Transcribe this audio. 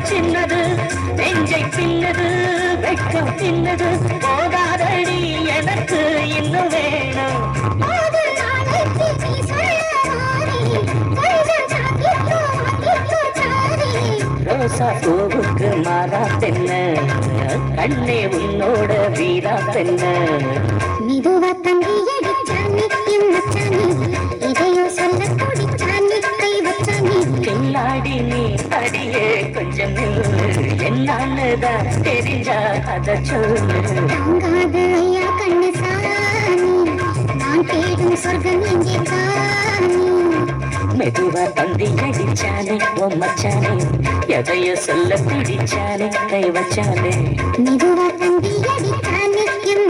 சின்னது நெஞ்சை சின்னது வெட்கம் சின்னது போதாதடி எனக்கு இன்னும் வேணும். ரோசா பூவுக்கு மாறா தென்ன கண்ணே உன்னோட வீரா தென்ன. மிதுவா தங்கி கில்லாடி நீ அடியே கொஞ்சம் நில்லு என்னன்னுதான் தெரிஞ்சா அத சொல்லு. தங்காது ஐயா கண்ணு சாமி. நான் தேடும் சொர்க்கம் எங்கே மெதுவா தந்தி அடிச்சானே ஓ மச்சானே. எதையோ சொல்ல பிடிச்சானே கை வச்சானே. மெதுவா அடிச்சானே